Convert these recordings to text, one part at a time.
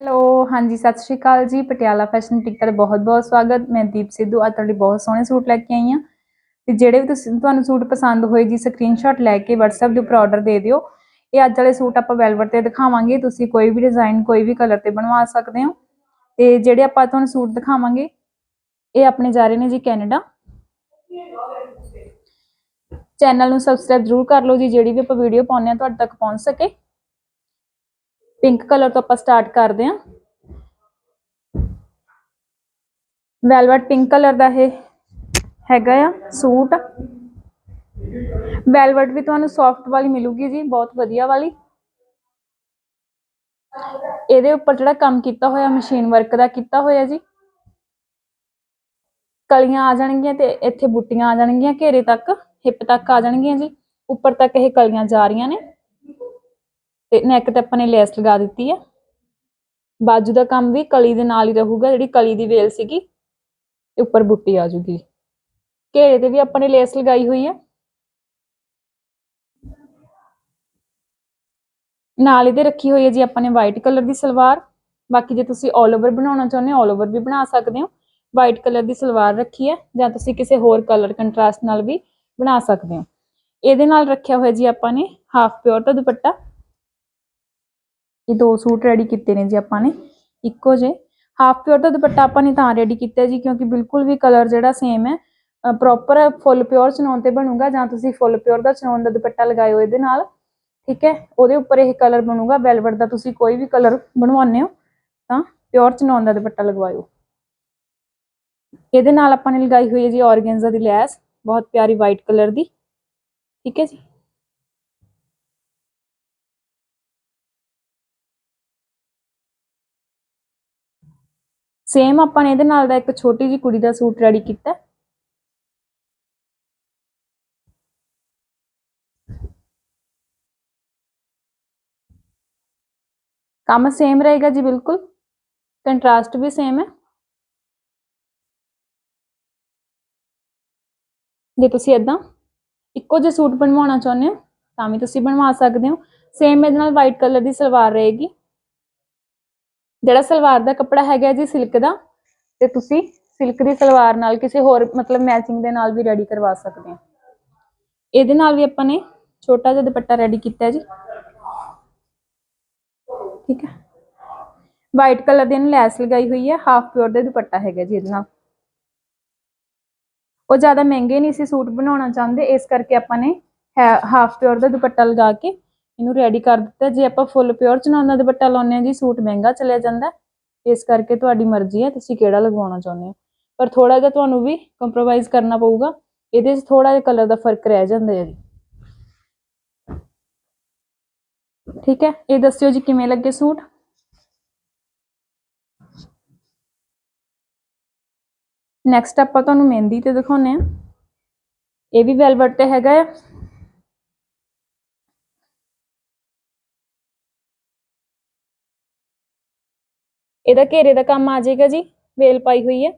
Hello, ਹਾਂਜੀ, ਸਤਿ ਸ਼੍ਰੀ ਅਕਾਲ ਜੀ। ਪਟਿਆਲਾ ਫੈਸ਼ਨ ਟਿਕ ਦਾ ਬਹੁਤ-ਬਹੁਤ ਸਵਾਗਤ। ਮੈਂ ਦੀਪ ਸਿੱਧੂ। ਅੱਜ ਤੁਹਾਡੇ ਬਹੁਤ ਸੋਹਣੇ ਸੂਟ ਲੈ ਕੇ ਆਈ ਹਾਂ। ਤੇ ਜਿਹੜੇ ਵੀ ਤੁਸੀਂ ਤੁਹਾਨੂੰ ਸੂਟ ਪਸੰਦ ਹੋਏ ਜੀ ਸਕਰੀਨਸ਼ਾਟ ਲੈ ਕੇ WhatsApp ਦੇ ਉੱਪਰ ਆਰਡਰ ਦੇ ਦਿਓ। ਇਹ ਅੱਜ ਵਾਲੇ ਸੂਟ ਆਪਾਂ ਵੈਲਵਟ ਤੇ ਦਿਖਾਵਾਂਗੇ। ਤੁਸੀਂ ਕੋਈ ਵੀ ਡਿਜ਼ਾਈਨ ਕੋਈ ਵੀ ਕਲਰ ਤੇ ਬਣਵਾ ਸਕਦੇ ਹੋ। ਤੇ ਜਿਹੜੇ ਆਪਾਂ ਤੁਹਾਨੂੰ ਸੂਟ ਦਿਖਾਵਾਂਗੇ, ਇਹ ਆਪਣੇ ਜਾ ਰਹੇ ਨੇ ਜੀ ਕੈਨੇਡਾ ਚੈਨਲ ਨੂੰ ਸਬਸਕ੍ਰਾਈਬ ਜ਼ਰੂਰ ਕਰ ਲਓ ਜੀ। ਜਿਹੜੀ ਵੀ ਆਪਾਂ ਵੀਡੀਓ ਪਾਉਂਦੇ ਆ ਤੁਹਾਡੇ ਤੱਕ ਪਹੁੰਚ ਸਕੇ। ਪਿੰਕ ਕਲਰ ਤੋਂ ਆਪਾਂ ਸਟਾਰਟ ਕਰਦੇ ਹਾਂ। ਵੈਲਵਟ ਪਿੰਕ ਕਲਰ ਦਾ ਇਹ ਹੈਗਾ ਆ ਸੂਟ। ਵੈਲਵਟ ਵੀ ਤੁਹਾਨੂੰ ਸੌਫਟ ਵਾਲੀ ਮਿਲੂਗੀ ਜੀ, ਬਹੁਤ ਵਧੀਆ ਵਾਲੀ। ਇਹਦੇ ਉੱਪਰ ਜਿਹੜਾ ਕੰਮ ਕੀਤਾ ਹੋਇਆ ਮਸ਼ੀਨ ਵਰਕ ਦਾ ਕੀਤਾ ਹੋਇਆ ਜੀ। ਕਲੀਆਂ ਆ ਜਾਣਗੀਆਂ ਤੇ ਇੱਥੇ ਬੁੱਟੀਆਂ ਆ ਜਾਣਗੀਆਂ ਘੇਰੇ ਤੱਕ ਹਿੱਪ ਤੱਕ ਆ ਜਾਣਗੀਆਂ ਜੀ। ਉੱਪਰ ਤੱਕ ਇਹ ਕਲੀਆਂ ਜਾ ਰਹੀਆਂ ਨੇ। ਤੇ ਨੈਕ ਤੇ ਆਪਾਂ ਨੇ ਲੈਸ ਲਗਾ ਦਿੱਤੀ ਹੈ ਬਾਜੂ ਦਾ ਕੰਮ ਵੀ ਕਲੀ ਦੇ ਨਾਲ ਹੀ ਰਹੂਗਾ, ਜਿਹੜੀ ਕਲੀ ਦੀ ਵੇਲ ਸੀਗੀ ਤੇ ਉੱਪਰ ਬੁੱਟੀ ਆ ਜੂਗੀ। ਘੇਰੇ ਤੇ ਵੀ ਆਪਾਂ ਨੇ ਲੈਸ ਲਗਾਈ ਹੋਈ ਹੈ ਨਾਲ ਇਹਦੇ ਰੱਖੀ ਹੋਈ ਹੈ ਜੀ ਆਪਾਂ ਨੇ ਵਾਈਟ ਕਲਰ ਦੀ ਸਲਵਾਰ। ਬਾਕੀ ਜੇ ਤੁਸੀਂ 올 ਓਵਰ ਬਣਾਉਣਾ ਚਾਹੁੰਦੇ ਹੋ 올 ਓਵਰ ਵੀ ਬਣਾ ਸਕਦੇ ਹੋ। ਵਾਈਟ ਕਲਰ ਦੀ ਸਲਵਾਰ ਰੱਖੀ ਹੈ ਜਾਂ ਤੁਸੀਂ ਕਿਸੇ ਹੋਰ ਕਲਰ ਕੰਟਰਾਸਟ ਨਾਲ ਵੀ ਬਣਾ ਸਕਦੇ ਹੋ। ਇਹਦੇ ਨਾਲ ਰੱਖਿਆ ਹੋਇਆ ਜੀ ਆਪਾਂ ਨੇ ਹਾਫ ਪਿਓਰ ਦਾ ਦੁਪੱਟਾ। ਇਹ ਦੋ ਸੂਟ ਰੈਡੀ ਕੀਤੇ ਨੇ ਜੀ ਆਪਾਂ ਨੇ, ਇੱਕੋ ਜੇ ਹਾਫ ਪਿਓਰ ਦਾ ਦੁਪੱਟਾ ਆਪਾਂ ਨੇ ਤਾਂ ਰੈਡੀ ਕੀਤਾ ਜੀ, ਕਿਉਂਕਿ ਬਿਲਕੁਲ ਵੀ ਕਲਰ ਜਿਹੜਾ ਸੇਮ ਹੈ ਪ੍ਰੋਪਰ ਫੁੱਲ ਪਿਓਰ ਚਨੌਨ ਤੇ ਬਣੂਗਾ, ਜਾਂ ਤੁਸੀਂ ਫੁੱਲ ਪਿਓਰ ਦਾ ਚਨੌਨ ਦਾ ਦੁਪੱਟਾ ਲਗਾਇਓ ਇਹਦੇ ਨਾਲ, ਠੀਕ ਹੈ? ਉਹਦੇ ਉੱਪਰ ਇਹ ਕਲਰ ਬਣੂਗਾ ਵੈਲਵਟ ਦਾ ਤੁਸੀਂ ਕੋਈ ਵੀ ਕਲਰ ਬਣਵਾਉਂਦੇ ਹੋ, ਤਾਂ ਪਿਓਰ ਚਨੌਨ ਦਾ ਦੁਪੱਟਾ ਲਗਵਾਇਓ। ਇਹਦੇ ਨਾਲ ਆਪਾਂ ਨੇ ਲਗਾਈ ਹੋਈ ਹੈ ਜੀ ਔਰਗੈਂਜ਼ਾ ਦੀ ਲੈਸ, ਬਹੁਤ ਪਿਆਰੀ ਵਾਈਟ ਕਲਰ ਦੀ, ਠੀਕ ਹੈ ਜੀ? ਸੇਮ ਆਪਾਂ ਨੇ ਇਹਦੇ ਨਾਲ ਦਾ ਇੱਕ ਛੋਟੀ ਜੀ ਕੁੜੀ ਦਾ ਸੂਟ ਰੈਡੀ ਕੀਤਾ। ਕੰਮ ਸੇਮ ਰਹੇਗਾ ਜੀ ਬਿਲਕੁਲ। ਕੰਟਰਾਸਟ ਵੀ ਸੇਮ ਹੈ। ਜੇ ਤੁਸੀਂ ਇਦਾਂ ਇੱਕੋ ਜਿਹਾ ਸੂਟ ਬਣਵਾਉਣਾ ਚਾਹੁੰਦੇ ਹੋ, ਤਾਂ ਵੀ ਤੁਸੀਂ ਬਣਵਾ ਸਕਦੇ ਹੋ। ਸੇਮ ਇਹਦੇ ਨਾਲ ਵਾਈਟ ਕਲਰ ਦੀ ਸਲਵਾਰ ਰਹੇਗੀ। ਜਿਹੜਾ ਸਲਵਾਰ ਦਾ ਕੱਪੜਾ ਹੈਗਾ ਜੀ ਸਿਲਕ ਦਾ, ਤੇ ਤੁਸੀਂ ਸਿਲਕ ਦੀ ਸਲਵਾਰ ਨਾਲ ਕਿਸੇ ਹੋਰ ਮਤਲਬ ਮੈਚਿੰਗ ਦੇ ਨਾਲ ਵੀ ਰੈਡੀ ਕਰਵਾ ਸਕਦੇ ਹੋ। ਇਹਦੇ ਨਾਲ ਵੀ ਆਪਾਂ ਨੇ ਛੋਟਾ ਜਿਹਾ ਦੁਪੱਟਾ ਰੈਡੀ ਕੀਤਾ ਜੀ। ਠੀਕ ਹੈ। ਵਾਈਟ ਕਲਰ ਦੇ ਇਹਨੂੰ ਲੈਸ ਲਗਾਈ ਹੋਈ ਹੈ ਹਾਫ ਪਿਓਰ ਦਾ ਦੁਪੱਟਾ ਹੈਗਾ ਜੀ ਇਹਦੇ ਨਾਲ। ਉਹ ਜ਼ਿਆਦਾ ਮਹਿੰਗੇ ਨਹੀਂ ਸੀ ਸੂਟ ਬਣਾਉਣਾ ਚਾਹੁੰਦੇ, ਇਸ ਕਰਕੇ ਆਪਾਂ ਨੇ ਹਾਫ ਪਿਓਰ ਦਾ ਦੁਪੱਟਾ ਲਗਾ ਕੇ ਇਹਨੂੰ ਰੈਡੀ ਕਰ ਦਿੱਤਾ। ਜੇ ਆਪਾਂ ਫੁੱਲ ਪਿਓਰ ਚਨਾਉਣ ਦੁਪੱਟਾ ਲਾਉਂਦੇ ਆ ਜੀ, ਸੂਟ ਮਹਿੰਗਾ ਚਲਿਆ ਜਾਂਦਾ ਇਸ ਕਰਕੇ ਤੁਹਾਡੀ ਮਰਜ਼ੀ ਹੈ, ਤੁਸੀਂ ਕਿਹੜਾ ਲਗਵਾਉਣਾ ਚਾਹੁੰਦੇ ਹੋ। ਪਰ ਥੋੜਾ ਜਿਹਾ ਤੁਹਾਨੂੰ ਵੀ ਕੰਪਰੋਮਾਈਜ਼ ਕਰਨਾ ਪਊਗਾ। ਇਹਦੇ 'ਚ ਥੋੜਾ ਜਿਹਾ ਕਲਰ ਦਾ ਫ਼ਰਕ ਰਹਿ ਜਾਂਦਾ ਹੈ ਜੀ। ਠੀਕ ਹੈ? ਇਹ ਦੱਸਿਓ ਜੀ ਕਿਵੇਂ ਲੱਗੇ ਸੂਟ? ਨੈਕਸਟ ਆਪਾਂ ਤੁਹਾਨੂੰ ਮਹਿੰਦੀ ਤੇ ਦਿਖਾਉਨੇ ਆ ਇਹ ਵੀ ਵੈਲਵਟ ਤੇ ਹੈਗਾ ਆ। ਇਹਦਾ ਘੇਰੇ ਦਾ ਕੰਮ ਆ ਜਾਏਗਾ ਜੀ, ਵੇਲ ਪਾਈ ਹੋਈ ਹੈ।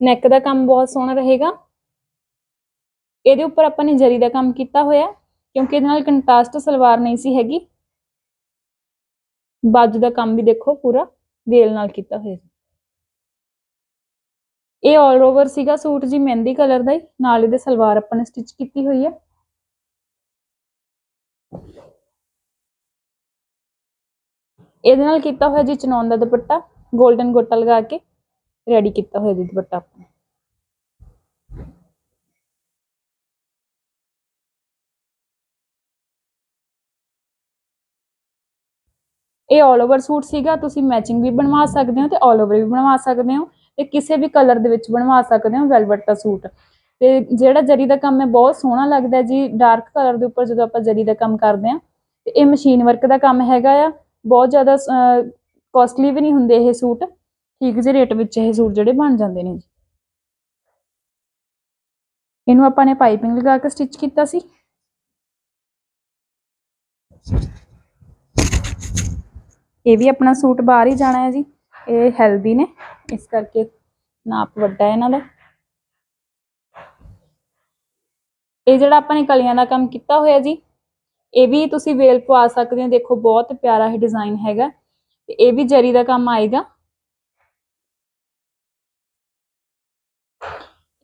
ਨੈਕ ਦਾ ਕੰਮ ਬਹੁਤ ਸੋਹਣਾ ਰਹੇਗਾ। ਇਹਦੇ ਉੱਪਰ ਆਪਾਂ ਨੇ ਜਰੀ ਦਾ ਕੰਮ ਕੀਤਾ ਹੋਇਆ, ਕਿਉਂਕਿ ਇਹਦੇ ਨਾਲ ਕੰਟਰਾਸਟ ਸਲਵਾਰ ਨਹੀਂ ਸੀ ਹੈਗੀ। ਬਾਜੂ ਦਾ ਕੰਮ ਵੀ ਦੇਖੋ ਪੂਰਾ ਵੇਲ ਨਾਲ ਕੀਤਾ ਹੋਇਆ। ਇਹ ਆਲ ਓਵਰ ਸੀਗਾ ਸੂਟ ਜੀ, ਮਹਿੰਦੀ ਕਲਰ ਦਾ ਹੀ। ਨਾਲ ਇਹਦੇ ਸਲਵਾਰ ਆਪਾਂ ਨੇ ਸਟਿਚ ਕੀਤੀ ਹੋਈ ਹੈ। ਇਹਦੇ ਨਾਲ ਕੀਤਾ ਹੋਇਆ ਜੀ ਚਨੌਨ ਦਾ ਦੁਪੱਟਾ 골ਡਨ ਗੋਟਾ ਲਗਾ ਕੇ ਰੈਡੀ ਕੀਤਾ ਹੋਇਆ ਜੀ ਦੁਪੱਟਾ ਆਪਾਂ। ਇਹ ਆਲ ਓਵਰ ਸੂਟ ਸੀਗਾ, ਤੁਸੀਂ ਮੈਚਿੰਗ ਵੀ ਬਣਵਾ ਸਕਦੇ ਹੋ ਤੇ ਆਲ ਓਵਰ ਵੀ ਬਣਵਾ ਸਕਦੇ ਹੋ ਤੇ ਕਿਸੇ ਵੀ ਕਲਰ ਦੇ ਵਿੱਚ ਬਣਵਾ ਸਕਦੇ ਹੋ ਵੈਲਵਟ ਦਾ ਸੂਟ। ਤੇ ਜਿਹੜਾ ਜਰੀ ਦਾ ਕੰਮ ਹੈ, ਬਹੁਤ ਸੋਹਣਾ ਲੱਗਦਾ ਜੀ ਡਾਰਕ ਕਲਰ ਦੇ ਉੱਪਰ ਜਦੋਂ ਆਪਾਂ ਜਰੀ ਦਾ ਕੰਮ ਕਰਦੇ ਆ ਤੇ ਇਹ ਮਸ਼ੀਨ ਵਰਕ ਦਾ ਕੰਮ ਹੈਗਾ ਆ। ਬਹੁਤ ਜ਼ਿਆਦਾ ਕੋਸਟਲੀ ਵੀ ਨਹੀਂ ਹੁੰਦੇ ਇਹ ਸੂਟ। ਠੀਕ ਜਿਹੇ ਰੇਟ ਵਿੱਚ ਇਹ ਸੂਟ ਜਿਹੜੇ ਬਣ ਜਾਂਦੇ ਨੇ ਜੀ। ਇਹਨੂੰ ਆਪਾਂ ਨੇ ਪਾਈਪਿੰਗ ਲਗਾ ਕੇ ਸਟਿਚ ਕੀਤਾ ਸੀ। ਇਹ ਵੀ ਆਪਣਾ ਸੂਟ ਬਾਹਰ ਹੀ ਜਾਣਾ ਹੈ ਜੀ। ਇਹ ਹੈਲਦੀ ਨੇ। ਇਸ ਕਰਕੇ ਨਾਪ ਵੱਡਾ ਹੈ ਇਹਨਾਂ ਦਾ। ਇਹ ਜਿਹੜਾ ਆਪਾਂ ਨੇ ਕਲੀਆਂ ਦਾ ਕੰਮ ਕੀਤਾ ਹੋਇਆ ਜੀ ਇਹ ਵੀ ਤੁਸੀਂ ਵੇਲ ਪਵਾ ਸਕਦੇ ਹੋ। ਦੇਖੋ, ਬਹੁਤ ਪਿਆਰਾ ਇਹ ਡਿਜ਼ਾਈਨ ਹੈਗਾ। ਤੇ ਇਹ ਵੀ ਜਰੀ ਦਾ ਕੰਮ ਆਏਗਾ।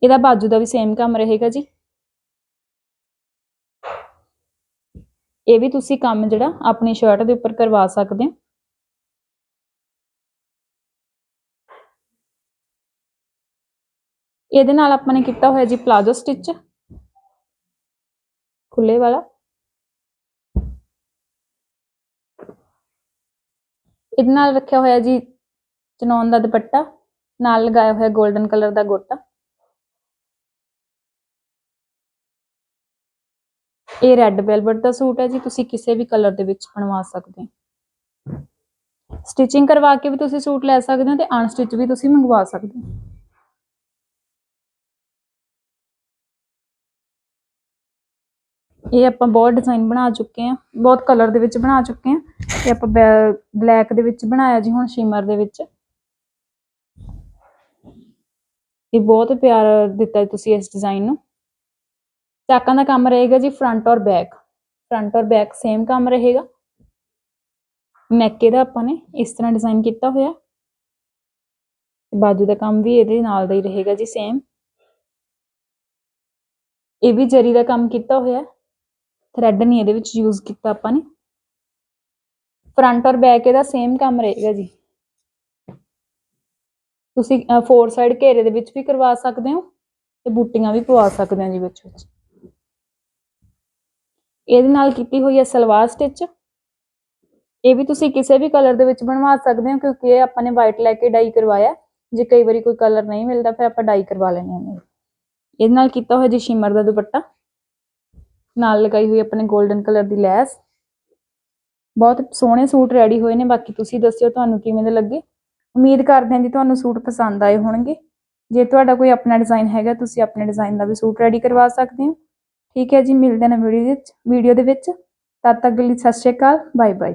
ਇਹਦਾ ਬਾਜੂ ਦਾ ਵੀ ਸੇਮ ਕੰਮ ਰਹੇਗਾ ਜੀ। ਇਹ ਵੀ ਤੁਸੀਂ ਕੰਮ ਜਿਹੜਾ ਆਪਣੀ ਸ਼ਰਟ ਦੇ ਉੱਪਰ ਕਰਵਾ ਸਕਦੇ ਹੋ। ਇਹਦੇ ਨਾਲ ਆਪਾਂ ਨੇ ਕੀਤਾ ਹੋਇਆ ਜੀ ਪਲਾਜ਼ੋ ਸਟਿਚ ਖੁੱਲੇ ਵਾਲਾ। ਇਹਦੇ ਨਾਲ ਰੱਖਿਆ ਹੋਇਆ ਜੀ ਚਨੌਨ ਦਾ ਦੁਪੱਟਾ, ਨਾਲ ਲਗਾਇਆ ਹੋਇਆ 골ਡਨ ਕਲਰ ਦਾ ਗੋਟਾ। ਇਹ ਰੈੱਡ ਵੈਲਵਟ ਦਾ ਸੂਟ ਹੈ ਜੀ, ਤੁਸੀਂ ਕਿਸੇ ਵੀ ਕਲਰ ਦੇ ਵਿੱਚ ਬਣਵਾ ਸਕਦੇ ਹੋ। ਸਟਿਚਿੰਗ ਕਰਵਾ ਕੇ ਵੀ ਤੁਸੀਂ ਸੂਟ ਲੈ ਸਕਦੇ ਹੋ ਤੇ ਅਨਸਟਿਚ ਵੀ ਤੁਸੀਂ ਮੰਗਵਾ ਸਕਦੇ ਹੋ। ਇਹ ਆਪਾਂ ਬਹੁਤ ਡਿਜ਼ਾਈਨ ਬਣਾ ਚੁੱਕੇ ਆ ਬਹੁਤ ਕਲਰ ਦੇ ਵਿੱਚ ਬਣਾ ਚੁੱਕੇ ਆ ਇਹ ਆਪਾਂ ਬਲੈਕ ਦੇ ਵਿੱਚ ਬਣਾਇਆ ਜੀ ਹੁਣ ਸ਼ਿਮਰ ਦੇ ਵਿੱਚ। ਇਹ ਬਹੁਤ ਪਿਆਰ ਦਿੱਤਾ ਜੀ ਤੁਸੀਂ ਇਸ ਡਿਜ਼ਾਈਨ ਨੂੰ। ਚਾਕਾਂ ਦਾ ਕੰਮ ਰਹੇਗਾ ਜੀ ਫਰੰਟ ਔਰ ਬੈਕ ਫਰੰਟ ਔਰ ਬੈਕ ਸੇਮ ਕੰਮ ਰਹੇਗਾ। ਨੈਕ ਇਹਦਾ ਆਪਾਂ ਨੇ ਇਸ ਤਰ੍ਹਾਂ ਡਿਜ਼ਾਈਨ ਕੀਤਾ ਹੋਇਆ। ਬਾਜੂ ਦਾ ਕੰਮ ਵੀ ਇਹਦੇ ਨਾਲ ਦਾ ਹੀ ਰਹੇਗਾ ਜੀ ਸੇਮ ਇਹ ਵੀ ਜਰੀ ਦਾ ਕੰਮ ਕੀਤਾ ਹੋਇਆ। ਥਰੈਡ ਨਹੀਂ ਇਹਦੇ ਵਿੱਚ ਯੂਜ਼ ਕੀਤਾ ਆਪਾਂ ਨੇ। ਫਰੰਟ ਔਰ ਬੈਕ ਇਹਦਾ ਸੇਮ ਕੰਮ ਰਹੇਗਾ ਜੀ। ਤੁਸੀਂ ਫੋਰ ਸਾਈਡ ਘੇਰੇ ਦੇ ਵਿੱਚ ਵੀ ਕਰਵਾ ਸਕਦੇ ਹੋ ਤੇ ਬੂਟੀਆਂ ਵੀ ਪਵਾ ਸਕਦੇ ਹੋ ਜੀ ਵਿੱਚ ਵਿੱਚ। ਇਹਦੇ ਨਾਲ ਕੀਤੀ ਹੋਈ ਹੈ ਸਲਵਾਰ ਸਟਿਚ ਇਹ ਵੀ ਤੁਸੀਂ ਕਿਸੇ ਵੀ ਕਲਰ ਦੇ ਵਿੱਚ ਬਣਵਾ ਸਕਦੇ ਹੋ ਕਿਉਂਕਿ ਇਹ ਆਪਾਂ ਨੇ ਵਾਈਟ ਲੈ ਕੇ ਡਾਈ ਕਰਵਾਇਆ। ਜੇ ਕਈ ਵਾਰੀ ਕੋਈ ਕਲਰ ਨਹੀਂ ਮਿਲਦਾ ਫਿਰ ਆਪਾਂ ਡਾਈ ਕਰਵਾ ਲੈਂਦੇ ਹਾਂ। ਇਹਦੇ ਨਾਲ ਕੀਤਾ ਹੋਇਆ ਜੀ ਸ਼ਿਮਰ ਦਾ ਦੁਪੱਟਾ। ਨਾਲ ਲਗਾਈ ਹੋਈ ਆਪਣੇ 골ਡਨ ਕਲਰ ਦੀ ਲੈਸ। ਬਹੁਤ ਸੋਹਣੇ ਸੂਟ ਰੈਡੀ ਹੋਏ ਨੇ, ਬਾਕੀ ਤੁਸੀਂ ਦੱਸਿਓ ਤੁਹਾਨੂੰ ਕਿਵੇਂ ਦੇ ਲੱਗੇ। ਉਮੀਦ ਕਰਦੇ ਹਾਂ ਜੀ ਤੁਹਾਨੂੰ ਸੂਟ ਪਸੰਦ ਆਏ ਹੋਣਗੇ। ਜੇ ਤੁਹਾਡਾ ਕੋਈ ਆਪਣਾ ਡਿਜ਼ਾਈਨ ਹੈਗਾ, ਤੁਸੀਂ ਆਪਣੇ ਡਿਜ਼ਾਈਨ ਦਾ ਵੀ ਸੂਟ ਰੈਡੀ ਕਰਵਾ ਸਕਦੇ ਹੋ। ਠੀਕ ਹੈ ਜੀ, ਮਿਲਦੇ ਨੇ ਵੀਡੀਓ ਵਿੱਚ। ਵੀਡੀਓ ਦੇ ਵਿੱਚ। ਤਦ ਤੱਕ ਲਈ ਸਤਿ ਸ਼੍ਰੀ ਅਕਾਲ ਬਾਏ ਬਾਏ